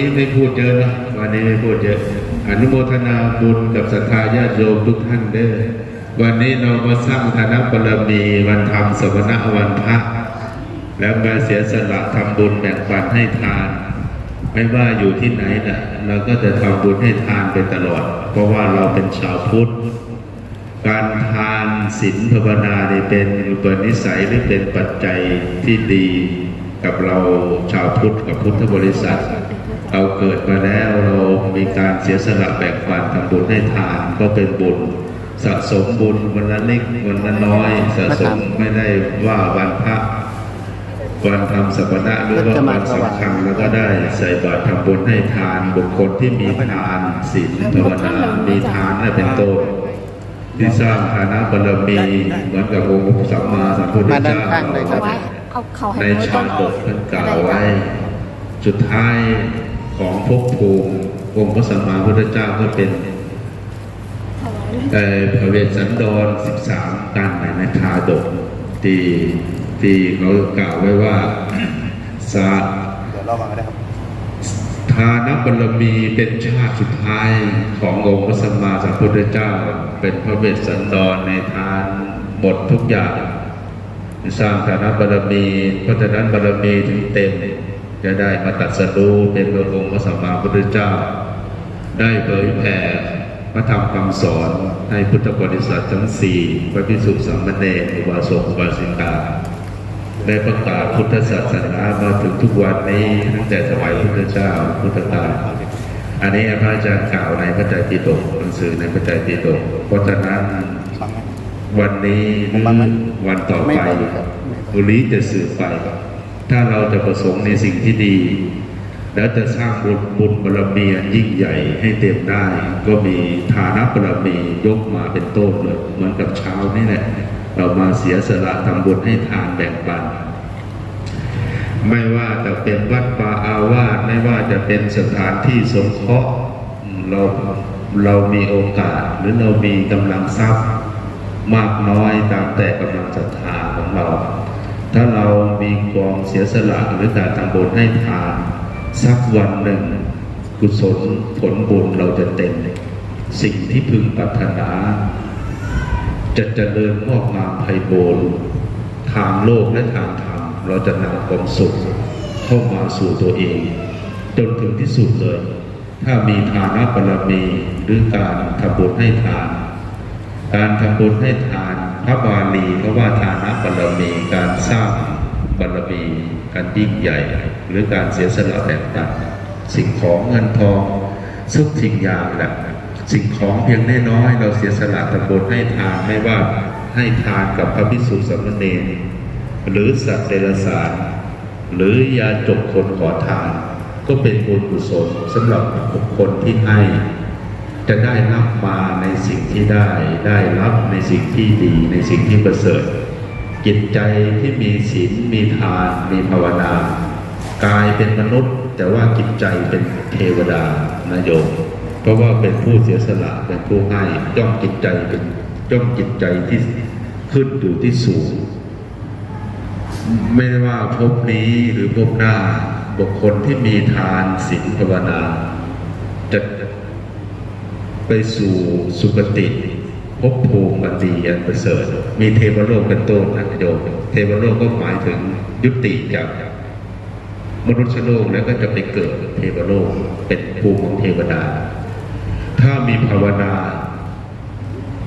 นี้ไม่พูดเยอะนะวันนี้ไม่พูดเยอะ อนุโมทนาบุญกับศรัทธาญาติโยมทุกท่านเด้อวันนี้เรามาสร้างฐานะบารมีวันธรรมสวนาวันพระแล้วมาเสียสละทำบุญแบ่งปันให้ทาน ไม่ว่าอยู่ที่ไหนนะเราก็จะทำบุญให้ทานไปตลอด เพราะว่าเราเป็นชาวพุทธการทานศีลภาวนาเนี่เป็นอุปนิสัยหรือเป็นปัจจัยที่ดีกับเราชาวพุทธกับพุทธบริษัท เราเกิดมาแล้วเรามีการเสียสละแบ่งปันทำบุญให้ทานก็เป็นบุญสะสมบุญวันละเล็กวันละน้อยสะสมไม่ได้ว่าวันพระวันทำสัปนะหรือว่าวันสำคัญแล้วก็ได้ใส่บาตรทำบุญให้ทานบุคคลที่มีทานศีลภาวนามีทานนั่นเป็นต้นที่สร้างฐานะบารมีเหมือนกับองค์สัมมาสัมพุทธมาด้าเจ้านข้างเลยครัเอาบไว้เอาเขาให้ในมือชาต้นดกท่านกล่าวไว้ สุดท้าย ของภพภูมิองค์พระสัมมาสัมพุทธเจ้าก็เป็นเอ่อพระเวสสันดร 13 กันในชาดกที่ที่เขากล่าวไว้ว่าสาเดี๋ยวเรามาก็ได้ครับทานบารมีเป็นชาติสุดท้ายขององค์พระสัมมาสัมพุทธเจ้า เป็นพระเวสสันดรในทานหมดทุกอย่างสร้างฐานะบารมีเพราะฉะนั้นบารมีถึงเต็ม จะได้มาตัดสรู้เป็นพระองค์พระสัมมาพุทธเจ้า ได้เผยแผ่พระธรรมคำสอนให้พุทธบริษัททั้งสี่พระพิสุสามเณรอุบาสกอุบาสิกาได้ประกาศพุทธศาสนามาถึงทุกวันนี้ตั้งแต่สมัยพุทธเจ้าพุทธกาลอันนี้พระอาจารย์กล่าวในพระไตรปิฎกหนังสือในพระไตรปิฎกเพราะฉะนั้นวันนี้วันต่อไปบุรีจะสืบไป ถ้าเราจะประสงค์ในสิ่งที่ดี แล้วจะสร้างบุญบุญบารมีอยิ่งใหญ่ให้เต็มได้ ก็มีฐานะบารมียกมาเป็นต้นเลยเหมือนกับเช้านี่แหละ เรามาเสียสละทำบุญให้ทานแบ่งปันไม่ว่าจะเป็นวัดป่าอาวาสไม่ว่าจะเป็นสถานที่สงเคราะห์เราเรามีโอกาสหรือเรามีกำลังทรัพย์ มากน้อยตามแต่กำลังศรัทธาของเรา ถ้าเรามีความเสียสละหรือการทำบุญให้ทานสักวันหนึ่ง กุศลผลบุญเราจะเต็ม สิ่งที่พึงปรารถนา จะเจริญงอกงามไพบูรณ์ทางโลกและทางธรรมเราจะนำความสุขเข้ามาสู่ตัวเอง จนถึงที่สุดเลย ถ้ามีทานะบารมีหรือการทำบุญให้ทาน การทำบุญให้ทาน พระบาลีเขาว่าทานะบารมีการสร้างบารมีการยิ่งใหญ่ หรือการเสียสละแบ่งปันสิ่งของเงินทองทุกสิ่งอย่างแหละสิ่งของเพียงน้อยเราเสียสละทำบุญให้ทานไม่ว่าให้ทานกับพระภิกษุสามเณรหรือสัตว์เดรัจฉานหรือยาจกคนขอทาน ก็เป็นบุญกุศลสำหรับบุคคลที่ให้ จะได้รับมาในสิ่งที่ได้ได้รับในสิ่งที่ดีในสิ่งที่ประเสริฐจิตใจที่มีศีลมีทานมีภาวนากายเป็นมนุษย์ แต่ว่าจิตใจเป็นเทวดานายโยมเพราะว่าเป็นผู้เสียสละเป็นผู้ให้จ้องจิตใจเป็นจ้องจิตใจที่ขึ้นอยู่ที่สูง ไม่ว่าภพนี้หรือภพหน้าบุคคลที่มีทานศีลภาวนา ไปสู่สุคติภพภูมิอันดีอันประเสริฐ มีเทวโลกเป็นต้นนะโยมเทวโลกก็หมายถึงยุติจากมนุษย์โลกแล้วก็จะไปเกิดเทวโลกเป็นภูมิของเทวดา ถ้ามีภาวนา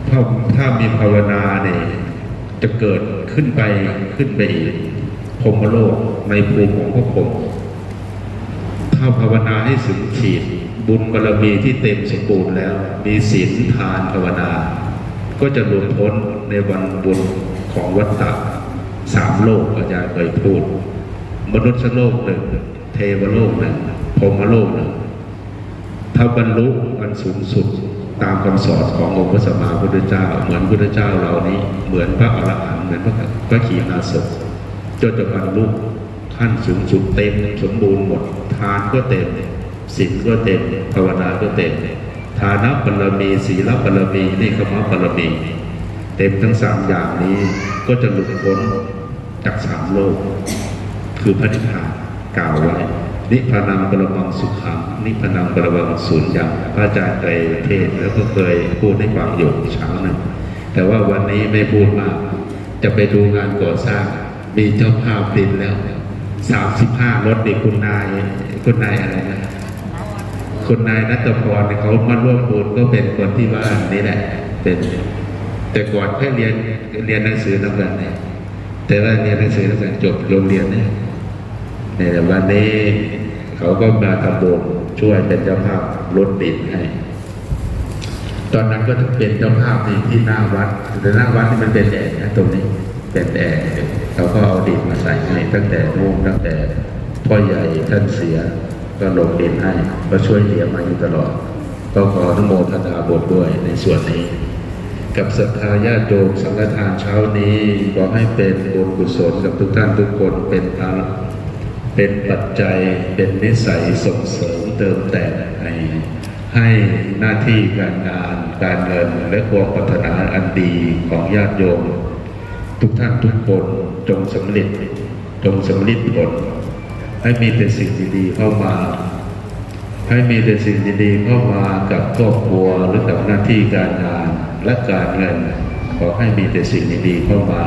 ถ้าถ้ามีภาวนาเนี่ยจะเกิดขึ้นไปขึ้นไปอีกพรมโลกในภูมิของพระพรหมถ้าภาวนาให้ถึงขีด บุญบารมีที่เต็มสมบูรณ์แล้ว มีศีลทานภาวนา ก็จะหลุดพ้นในวันบุญของวัฏฏะสามโลกอาจารย์เคยพูด มนุษย์โลกหนึ่ง เทวโลกหนึ่งพรหมโลกหนึ่งถ้าบรรลุอันสูงสุดตามคำสอนขององค์พระสัมมาพุทธเจ้า เหมือนพุทธเจ้าเหล่านี้ เหมือนพระอรหันต์เหมือนพระพระขีณาสพจนจะบรรลุขั้นสูงสุดเต็มสมบูรณ์หมดทานก็เต็มเลย ศีลก็เต็มภาวนาก็เต็มฐานะบารมีศีลบารมีนี่คำว่าบารมีเต็มทั้งสามอย่างนี้ก็จะหลุดพ้นจากสามโลก คือพระนิพพานกล่าวไว้นิพพานังปรมังสุขังนิพพานังปรมังสูญยังพระอาจารย์เคยเทศแล้วก็เคยพูดให้ฟังอยู่เช้าหนึ่งแต่ว่าวันนี้ไม่พูดมาก จะไปดูงานก่อสร้าง มีเจ้าภาพดินแล้วสามสิบห้ารถเด็กคุณนายคุณนายอะไรนะ คุณนายนัตพรเนี่ยเขามาร่วมบุญก็เป็นคนที่บ้านนี่แหละ เป็นแต่ก่อนแค่เรียนเรียนหนังสือนักเรียนเนี่ยแต่ว่าเรียนหนังสือนักเรียนจบโรงเรียนเนี่ยเนี่ยแต่วันนี้เขาก็มาทำบุญช่วยเป็นเจ้าภาพรถดินให้ตอนนั้นก็เป็นเจ้าภาพที่ที่หน้าวัดแต่หน้าวัดที่มันเป็นแอร์นะตรงนี้เป็นแอร์เขาก็เอาดินมาใส่ให้ตั้งแต่นู่นตั้งแต่พ่อใหญ่ท่านเสีย ก็ลงดินให้ ก็ช่วยเหลือมาอยู่ตลอด ก็ขออนุโมทนาบทด้วยในส่วนนี้ กับศรัทธาญาติโยมสังฆทานเช้านี้ขอให้เป็นบุญกุศลกับทุกท่านทุกคนเป็นทางเป็นปัจจัยเป็นนิสัยส่งเสริมเติมแต่งให้ให้หน้าที่การงานการเงินและความปรารถนาอันดีของญาติโยม ทุกท่านทุกคนจงสำเร็จจงสำเร็จผล ให้มีแต่สิ่งดีๆเข้ามา ให้มีแต่สิ่งดีๆเข้ามากับครอบครัวหรือกับหน้าที่การงานและการเงินขอให้มีแต่สิ่งดีๆเข้ามา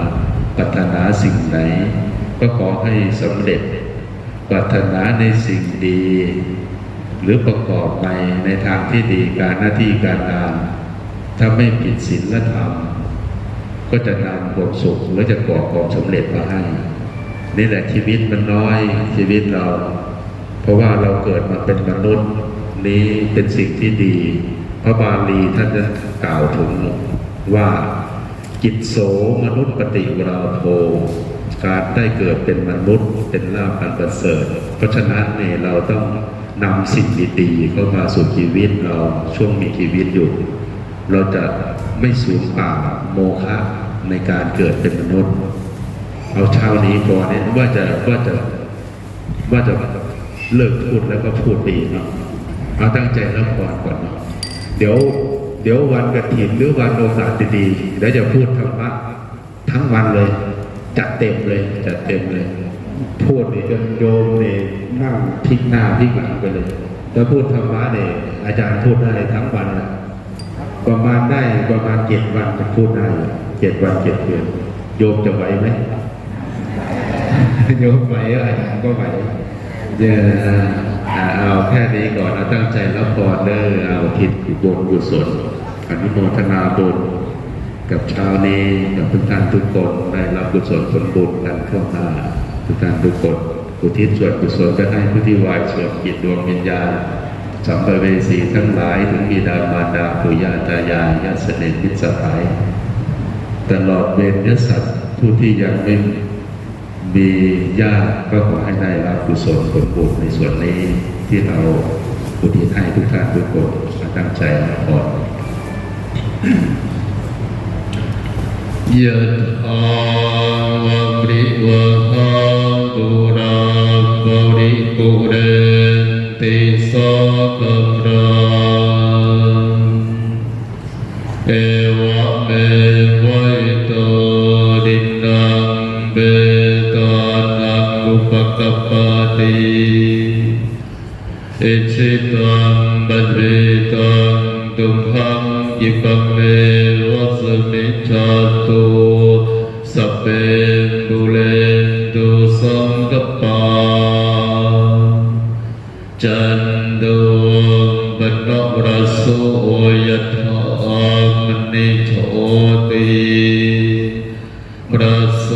ปรารถนาสิ่งไหน ก็ขอให้สำเร็จปรารถนาในสิ่งดี หรือประกอบไปในทางที่ดีการหน้าที่การงานถ้าไม่ผิดศีลธรรมก็จะนำความสุขหรือจะก่อความสำเร็จมาให้ นี่แหละชีวิตมันน้อยชีวิตเรา เพราะว่าเราเกิดมาเป็นมนุษย์นี้เป็นสิ่งที่ดี พระบาลีท่านจะกล่าวถึงว่าจิตโสมนุษย์ปฏิวราโภการได้เกิดเป็นมนุษย์เป็นลาภอันประเสริฐ เพราะฉะนั้นเนี่ยเราต้องนำสิ่งดีๆเข้ามาสู่ชีวิตเราช่วงมีชีวิตอยู่ เราจะไม่สูญเปล่าโมฆะในการเกิดเป็นมนุษย์ เอาเช้านี้ก่อนเนี่ยว่าจะว่าจะว่าจะเลิกพูดแล้วก็พูดดีเนาะเอาตั้งใจรับพรก่อนเนาะเดี๋ยวเดี๋ยววันกระถินหรือวันโอกาสดีๆเดี๋ยวจะพูดธรรมะทั้งวันเลย จัดเต็มเลยจัดเต็มเลย พูดนี่จนโยมเนี่ยนั่งพลิกหน้าพลิกหลังไปเลยแล้วพูดธรรมะเนี่ยอาจารย์พูดได้ทั้งวันนะประมาณได้ประมาณเจ็ดวันจะพูดได้เจ็ดวันเจ็ดเดือนโยมจะไหวไหม โยมไหวอาจารก็ไหวเดี๋ยวอ่าเอาแค่นี้ก่อนเอาตั้งใจรับพรเด้อเอาทิศบุญกุศลอนุโมทนาบุญกับช้านี้กับทุกท่านทุกคนได้รับกุศลผลบุญกันทั่วหน้าทุกท่านทุกคนอุทิศส่วนกุศลจะให้ผู้ที่วายเสื่อมจิตดวงวิญญาณสัมภเวสีทั้งหลายถึงบิดามารดาปู่ย่าตายายญาติสนิทมิตรสหายตลอดเวรยสัตว์ผู้ที่ยังไม่ มีญาติก็ขอให้ได้รับกุศลผลบุญในส่วนนี้ที่เราอุทิศให้ทุกท่านทุกคนมาตั้งใจรับพรยะถาวะปริวะหาปุราปริปุเรติสากรังเอวะเมวัยโต กปปติอิชิตังบัดเรตังตุมหังยิปเมวัสมิจาตุสัพเพบุเรนตุสังกปาจันโดปนรสโสยถามณิโชติประโส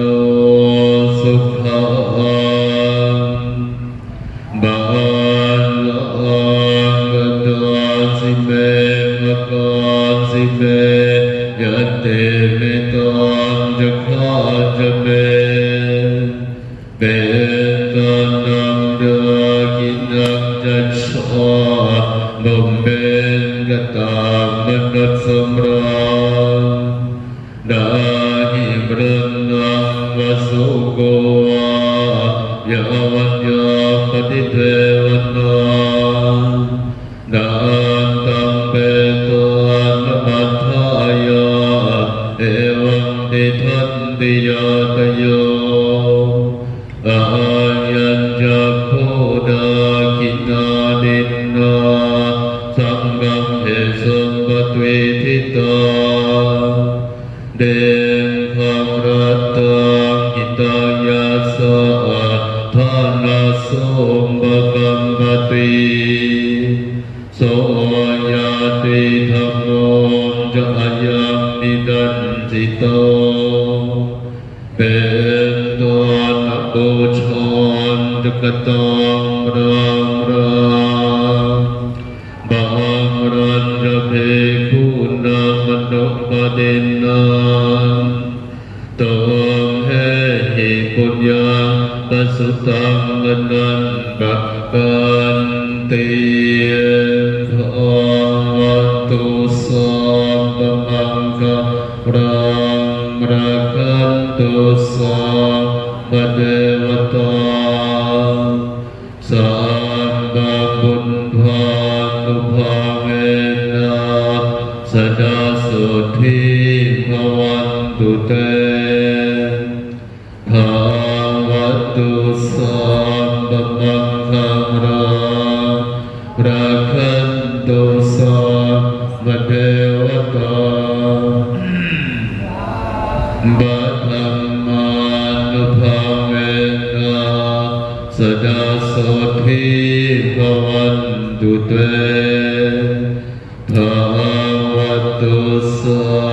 ยุ ปฏิเทวนาดานตัมเปตัวนุมัทธายาเอวังติทันติยาตโยอายัญจะโคดากินาดินนาสังกัมเหสัมปตวิทิตาเดนคำรัตตังกิตายาสะทานาส โต เป็นตัวนักบูชนจุกตองรังรังบางรันจะเพคุณนามนุปเดนนันตองเฮหิปุญญาปสุตังกนันบักกันตี รักันตุสัมเดวตาสัมปบุญภานุภาเวนะสดาสุทิภวันตุเต ตุเ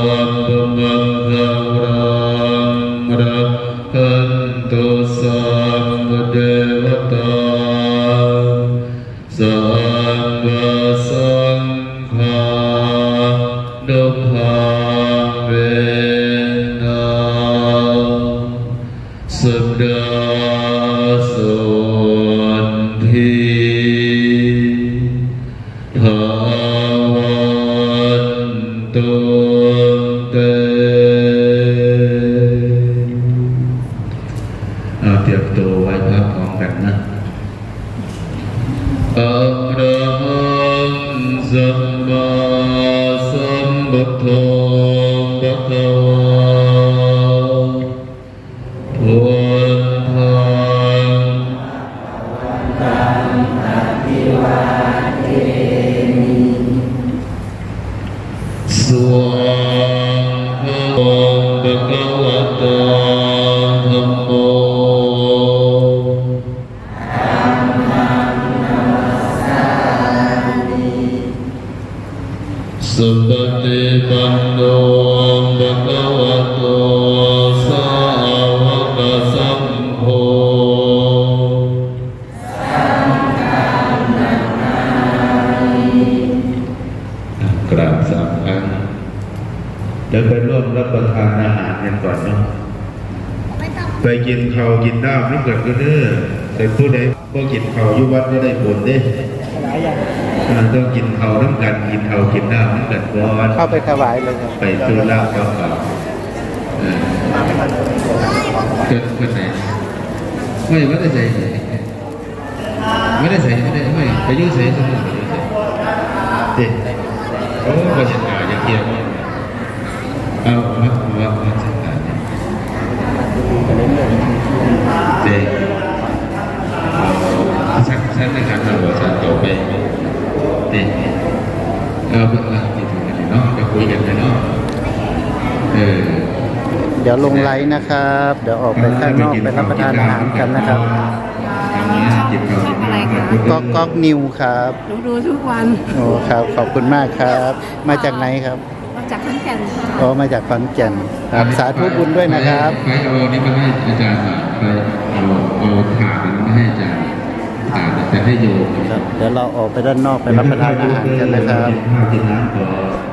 ดี๋ยวไปร่วมรับประทานอาหารกันก่อนเนาะไปกินข้าวกินน้ำน้ำเกิดก็เด้อแต่ผู้ใดพอกินข้าวอยู่วัดก็ได้ผลเด้อ่าต้องกินข้าวน้ำกันกินข้าวกินน้ำน้ำกันก่อนเข้าไปถวายเลยครับไปตุลาเปล่าเปล่าเออเกิดเกิดไหนไม่ไม่ได้ใส่ไม่ได้ใส่ไม่ได้ไม่ไปยืดใส่สมุนเด็โอ้ก็จะหาอย่างเดียว เอาวัดวัดวัดสังการเด็กสักสักในการทำหัวสันต่อไปเด็กเอาเวลาที่ถึงกันเนาะจะคุยกันเลยเนาะเออเดี๋ยวลงไลน์นะครับ เดี๋ยวออกไปข้างนอกไปรับประทานอาหารกันนะครับทำนี้จิบเราจิบน้ำกันก๊อกก๊อกนิวครับหนูดูทุกวัน โอ้ครับ ขอบคุณมากครับ มาจากไหนครับมา จากขอนแก่นค่ะโอ้มาจากขอนแก่นครับสาธุบุญด้วยนะครับไปเอานี่มาให้อาจารย์หน่อยไปเอาเอาถาดนั้นมาให้อาจารย์ถาดจะให้โยมครับเดี๋ยวเราออกไปด้านนอกไปรับประทานอาหารกันนะครับ